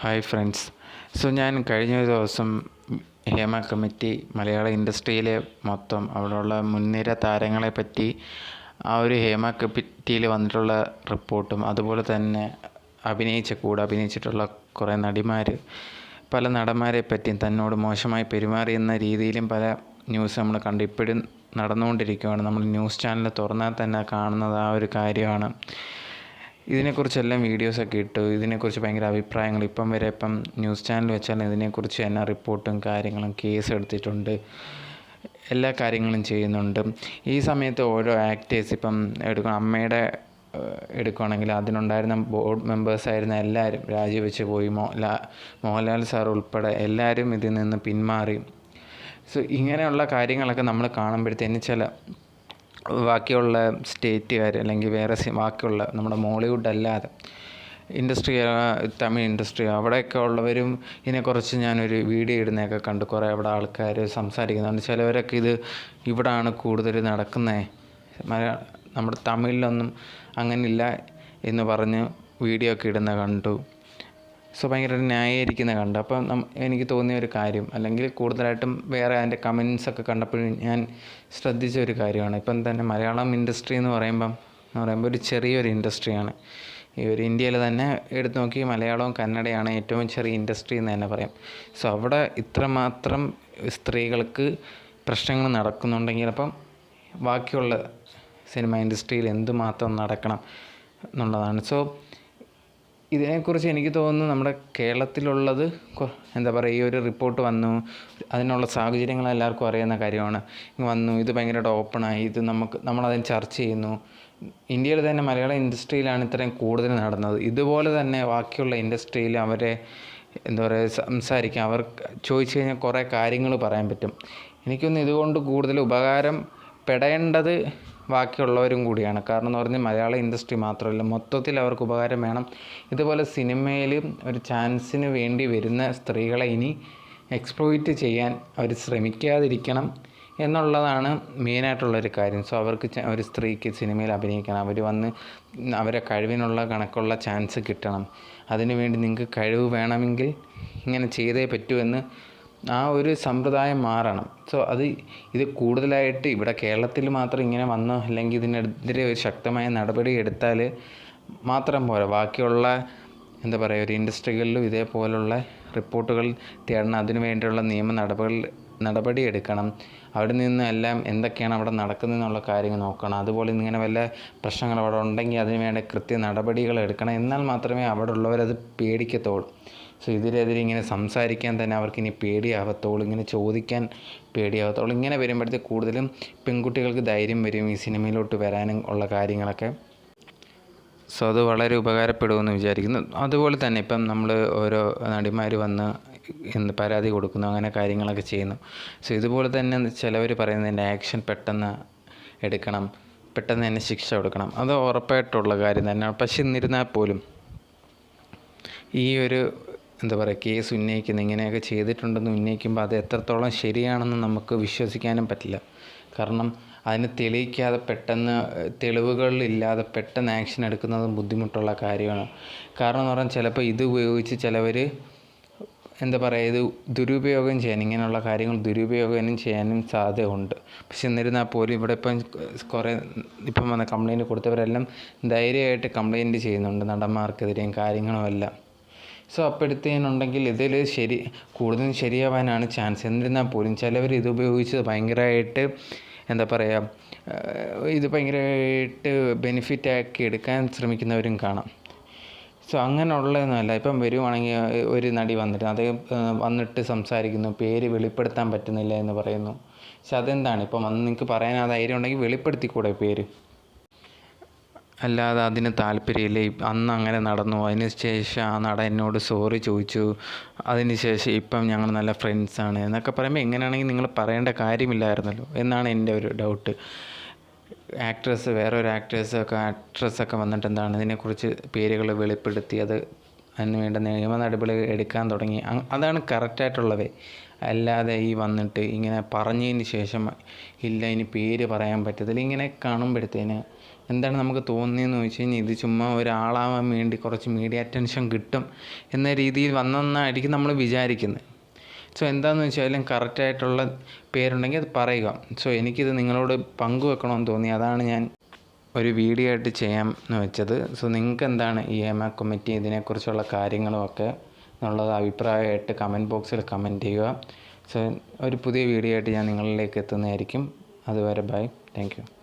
Hi friends so ഞാൻ കഴിഞ്ഞ ഒരു ദിവസം ഹേമ കമ്മിറ്റി മലയാള ഇൻഡസ്ട്രിയിലെ മൊത്തം അവിടെയുള്ള മുൻനിര താരങ്ങളെ പറ്റി ആ ഒരു ഹേമ കമ്മിറ്റിയിൽ വന്നിട്ടുള്ള റിപ്പോർട്ടും അതുപോലെ തന്നെ അഭിനയിച്ച കൂടെ അഭിനയിച്ചിട്ടുള്ള കുറേ നടിമാർ പല നടന്മാരെ പറ്റിയും തന്നോട് മോശമായി പെരുമാറിയെന്ന രീതിയിലും പല ന്യൂസ് നമ്മൾ കണ്ടു ഇപ്പോഴും നടന്നുകൊണ്ടിരിക്കുകയാണ് നമ്മൾ ന്യൂസ് ചാനൽ തുറന്നാൽ തന്നെ കാണുന്നത് ആ ഒരു കാര്യമാണ്. ഇതിനെക്കുറിച്ചെല്ലാം വീഡിയോസൊക്കെ ഇട്ടു. ഇതിനെക്കുറിച്ച് ഭയങ്കര അഭിപ്രായങ്ങൾ. ഇപ്പം വരെ ഇപ്പം ന്യൂസ് ചാനൽ വെച്ചാൽ ഇതിനെക്കുറിച്ച് തന്നെ റിപ്പോർട്ടും കാര്യങ്ങളും കേസ് എടുത്തിട്ടുണ്ട്. എല്ലാ കാര്യങ്ങളും ചെയ്യുന്നുണ്ട്. ഈ സമയത്ത് ഓരോ ആക്ടേഴ്സ് ഇപ്പം എടുക്കണം അമ്മയുടെ എടുക്കുകയാണെങ്കിൽ അതിനുണ്ടായിരുന്ന ബോർഡ് മെമ്പേഴ്സായിരുന്ന എല്ലാവരും രാജിവെച്ച് പോയി. മോഹൻലാ മോഹൻലാൽ സാർ ഉൾപ്പെടെ എല്ലാവരും ഇതിൽ നിന്ന് പിന്മാറി. സോ ഇങ്ങനെയുള്ള കാര്യങ്ങളൊക്കെ നമ്മൾ കാണുമ്പോഴത്തേന് ചില ബാക്കിയുള്ള സ്റ്റേറ്റുകാർ അല്ലെങ്കിൽ വേറെ ബാക്കിയുള്ള നമ്മുടെ മോളിവുഡ് അല്ലാതെ ഇൻഡസ്ട്രി തമിഴ് ഇൻഡസ്ട്രി അവിടെയൊക്കെ ഉള്ളവരും ഇതിനെക്കുറിച്ച് ഞാനൊരു വീഡിയോ ഇടുന്നതൊക്കെ കണ്ടു കുറേ അവിടെ ആൾക്കാർ സംസാരിക്കുന്നുണ്ട്. ചിലവരൊക്കെ ഇത് ഇവിടാണ് കൂടുതൽ നടക്കുന്നത് മലയാള നമ്മുടെ തമിഴിലൊന്നും അങ്ങനില്ല എന്ന് പറഞ്ഞ് വീഡിയോ ഒക്കെ ഇടുന്ന കണ്ടു. സോ ഭയങ്കര ന്യായീകരിക്കുന്ന കണ്ടു. അപ്പം എനിക്ക് തോന്നിയ ഒരു കാര്യം അല്ലെങ്കിൽ കൂടുതലായിട്ടും വേറെ അതിന്റെ കമൻസൊക്കെ കണ്ടപ്പോഴും ഞാൻ ശ്രദ്ധിച്ച ഒരു കാര്യമാണ്. ഇപ്പം തന്നെ മലയാളം ഇൻഡസ്ട്രി എന്ന് പറയുമ്പം എന്ന് പറയുമ്പോൾ ഒരു ചെറിയൊരു ഇൻഡസ്ട്രിയാണ്. ഈ ഒരു ഇന്ത്യയിൽ തന്നെ എടുത്തു നോക്കി മലയാളവും കന്നഡയാണ് ഏറ്റവും ചെറിയ ഇൻഡസ്ട്രി എന്ന് തന്നെ പറയാം. സോ അവിടെ ഇത്രമാത്രം സ്ത്രീകൾക്ക് പ്രശ്നങ്ങൾ നടക്കുന്നുണ്ടെങ്കിൽ അപ്പം ബാക്കിയുള്ള സിനിമ ഇൻഡസ്ട്രിയിൽ എന്തുമാത്രം നടക്കണം എന്നുള്ളതാണ്. സോ ഇതിനെക്കുറിച്ച് എനിക്ക് തോന്നുന്നു നമ്മുടെ കേരളത്തിലുള്ളത് എന്താ പറയുക ഈ ഒരു റിപ്പോർട്ട് വന്നു. അതിനുള്ള സാഹചര്യങ്ങൾ എല്ലാവർക്കും അറിയുന്ന കാര്യമാണ്. വന്നു ഇത് ഭയങ്കരമായിട്ട് ഓപ്പണായി ഇത് നമുക്ക് നമ്മളതിന് ചർച്ച ചെയ്യുന്നു. ഇന്ത്യയിൽ തന്നെ മലയാള ഇൻഡസ്ട്രിയിലാണ് ഇത്രയും കൂടുതൽ നടന്നത്. ഇതുപോലെ തന്നെ ബാക്കിയുള്ള ഇൻഡസ്ട്രിയിൽ അവരെ എന്താ പറയുക സംസാരിക്കാം അവർ ചോദിച്ചു കഴിഞ്ഞാൽ കുറേ കാര്യങ്ങൾ പറയാൻ പറ്റും. എനിക്കൊന്ന് ഇതുകൊണ്ട് കൂടുതൽ ഉപകാരം പെടേണ്ടത് ബാക്കിയുള്ളവരും കൂടിയാണ്. കാരണം എന്ന് പറഞ്ഞാൽ മലയാള ഇൻഡസ്ട്രി മാത്രമല്ല മൊത്തത്തിൽ അവർക്ക് ഉപകാരം വേണം. ഇതുപോലെ സിനിമയിൽ ഒരു ചാൻസിന് വേണ്ടി വരുന്ന സ്ത്രീകളെ ഇനി എക്സ്പ്ലോയിറ്റ് ചെയ്യാൻ അവർ ശ്രമിക്കാതിരിക്കണം എന്നുള്ളതാണ് മെയിനായിട്ടുള്ളൊരു കാര്യം. സോ അവർക്ക് ഒരു സ്ത്രീക്ക് സിനിമയിൽ അഭിനയിക്കണം. അവർ വന്ന് അവരെ കഴിവിനുള്ള കണക്കുള്ള ചാൻസ് കിട്ടണം. അതിനുവേണ്ടി നിങ്ങൾക്ക് കഴിവ് വേണമെങ്കിൽ ഇങ്ങനെ ചെയ്തേ പറ്റൂ എന്ന് ആ ഒരു സമ്പ്രദായം മാറണം. സോ അത് ഇത് കൂടുതലായിട്ട് ഇവിടെ കേരളത്തിൽ മാത്രം ഇങ്ങനെ വന്നോ അല്ലെങ്കിൽ ഇതിനെതിരെ ഒരു ശക്തമായ നടപടി എടുത്താൽ മാത്രം പോരാ. ബാക്കിയുള്ള എന്താ പറയുക ഒരു ഇൻഡസ്ട്രികളിലും ഇതേപോലുള്ള റിപ്പോർട്ടുകൾ തേടണം. അതിനു വേണ്ടിയുള്ള നിയമ നടപടി നടപടി എടുക്കണം. അവിടെ നിന്ന് എല്ലാം എന്തൊക്കെയാണ് അവിടെ നടക്കുന്നതെന്നുള്ള കാര്യങ്ങൾ നോക്കണം. അതുപോലെ ഇങ്ങനെ വല്ല പ്രശ്നങ്ങൾ അവിടെ ഉണ്ടെങ്കിൽ അതിന് വേണ്ട കൃത്യ നടപടികൾ എടുക്കണം. എന്നാൽ മാത്രമേ അവിടെ ഉള്ളവരത് പേടിക്കത്തുള്ളൂ സോ ഇതിനെതിരെ ഇങ്ങനെ സംസാരിക്കാൻ തന്നെ അവർക്ക് ഇനി പേടിയാവത്തുള്ളൂ ഇങ്ങനെ ചോദിക്കാൻ പേടിയാവത്തോളൂ. ഇങ്ങനെ വരുമ്പോഴത്തേക്ക് കൂടുതലും പെൺകുട്ടികൾക്ക് ധൈര്യം വരും ഈ സിനിമയിലോട്ട് വരാനും ഉള്ള കാര്യങ്ങളൊക്കെ. സോ അത് വളരെ ഉപകാരപ്പെടുമെന്ന് വിചാരിക്കുന്നു. അതുപോലെ തന്നെ ഇപ്പം നമ്മൾ ഓരോ നടിമാർ വന്ന് എന്ത് പരാതി കൊടുക്കുന്നു അങ്ങനെ കാര്യങ്ങളൊക്കെ ചെയ്യുന്നു. സോ ഇതുപോലെ തന്നെ ചിലവർ പറയുന്നതിന്റെ ആക്ഷൻ പെട്ടെന്ന് എടുക്കണം പെട്ടെന്ന് തന്നെ ശിക്ഷ കൊടുക്കണം. അത് ഉറപ്പായിട്ടുള്ള കാര്യം തന്നെയാണ്. പക്ഷെ എന്നിരുന്നാൽ പോലും ഈ ഒരു എന്താ പറയുക കേസ് ഉന്നയിക്കുന്ന ഇങ്ങനെയൊക്കെ ചെയ്തിട്ടുണ്ടെന്ന് ഉന്നയിക്കുമ്പോൾ അത് എത്രത്തോളം ശരിയാണെന്ന് നമുക്ക് വിശ്വസിക്കാനും പറ്റില്ല. കാരണം അതിന് തെളിയിക്കാതെ പെട്ടെന്ന് തെളിവുകളില്ലാതെ പെട്ടെന്ന് ആക്ഷൻ എടുക്കുന്നത് ബുദ്ധിമുട്ടുള്ള കാര്യമാണ്. കാരണം എന്ന് പറഞ്ഞാൽ ചിലപ്പോൾ ഇത് ഉപയോഗിച്ച് ചിലവർ എന്താ പറയുക ഇത് ദുരുപയോഗം ചെയ്യാൻ ഇങ്ങനെയുള്ള കാര്യങ്ങൾ ദുരുപയോഗം ചെയ്യാനും സാധ്യതയുണ്ട്. പക്ഷെ എന്നിരുന്നാൽ പോലും ഇവിടെ ഇപ്പം കുറേ ഇപ്പം വന്ന കംപ്ലൈന്റ് കൊടുത്തവരെല്ലാം ധൈര്യമായിട്ട് കംപ്ലൈന്റ് ചെയ്യുന്നുണ്ട് നടന്മാർക്കെതിരെയും കാര്യങ്ങളും എല്ലാം. സോ അപ്പോഴത്തേനുണ്ടെങ്കിൽ ഇതിൽ ശരി കൂടുതലും ശരിയാവാനാണ് ചാൻസ് എന്നിരുന്നാൽ പോലും ചിലവർ ഇത് ഉപയോഗിച്ച് ഭയങ്കരമായിട്ട് എന്താ പറയുക ഇത് ഭയങ്കരമായിട്ട് ബെനിഫിറ്റാക്കി എടുക്കാൻ ശ്രമിക്കുന്നവരും കാണാം. സോ അങ്ങനെയുള്ളതൊന്നുമല്ല ഇപ്പം വരുവാണെങ്കിൽ ഒരു നടി വന്നിട്ട് അദ്ദേഹം വന്നിട്ട് സംസാരിക്കുന്നു പേര് വെളിപ്പെടുത്താൻ പറ്റുന്നില്ല എന്ന് പറയുന്നു. പക്ഷെ അതെന്താണ്? ഇപ്പം വന്ന് നിങ്ങൾക്ക് പറയാനാ ധൈര്യം ഉണ്ടെങ്കിൽ വെളിപ്പെടുത്തിക്കൂടെ പേര്? അല്ലാതെ അതിന് താല്പര്യമില്ല. അന്ന് അങ്ങനെ നടന്നു. അതിന് ശേഷം ആ നട എന്നോട് സോറി ചോദിച്ചു. അതിന് ശേഷം ഇപ്പം ഞങ്ങൾ നല്ല ഫ്രണ്ട്സാണ് എന്നൊക്കെ പറയുമ്പോൾ എങ്ങനെയാണെങ്കിൽ നിങ്ങൾ പറയേണ്ട കാര്യമില്ലായിരുന്നല്ലോ എന്നാണ് എന്റെ ഒരു ഡൗട്ട് ആക്ട്രസ് വേറൊരു ആക്ട്രസ് ഒക്കെ ആക്ട്രസ് ഒക്കെ വന്നിട്ട് എന്താണ് ഇതിനെക്കുറിച്ച് പേരുകൾ വെളിപ്പെടുത്തി അത് അതിന് വേണ്ട നിയമ നടപടി എടുക്കാൻ തുടങ്ങി. അതാണ് കറക്റ്റായിട്ടുള്ളത് അല്ലാതെ ഈ വന്നിട്ട് ഇങ്ങനെ പറഞ്ഞതിന് ശേഷം ഇല്ല ഇനി പേര് പറയാൻ പറ്റത്തില്ല. ഇങ്ങനെ കാണുമ്പോഴത്തേന് എന്താണ് നമുക്ക് തോന്നിയെന്ന് ചോദിച്ചു കഴിഞ്ഞാൽ ഇത് ചുമ്മാ ഒരാളാവാൻ വേണ്ടി കുറച്ച് മീഡിയ അറ്റൻഷൻ കിട്ടും എന്ന രീതിയിൽ വന്നെന്നായിരിക്കും നമ്മൾ വിചാരിക്കുന്നത് സോ എന്താണെന്ന് വെച്ചാലും കറക്റ്റായിട്ടുള്ള പേരുണ്ടെങ്കിൽ അത് പറയുക. സോ എനിക്കിത് നിങ്ങളോട് പങ്കുവെക്കണമെന്ന് തോന്നി. അതാണ് ഞാൻ ഒരു വീഡിയോ ആയിട്ട് ചെയ്യാം എന്ന് വെച്ചത്. സോ നിങ്ങൾക്ക് എന്താണ് ഈ ഹേമ കമ്മിറ്റി ഇതിനെക്കുറിച്ചുള്ള കാര്യങ്ങളുമൊക്കെ എന്നുള്ളത് അഭിപ്രായമായിട്ട് കമന്റ് ബോക്സിൽ കമന്റ് ചെയ്യുക. സോ ഒരു പുതിയ വീഡിയോ ആയിട്ട് ഞാൻ നിങ്ങളിലേക്ക് എത്തുന്നതായിരിക്കും. അതുവരെ ബൈ. താങ്ക്